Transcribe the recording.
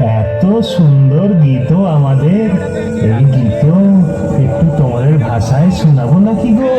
এত সুন্দর গীত আমাদের। এই গীত একটু তোমাদের ভাষায় শোনাবো নাকি গো?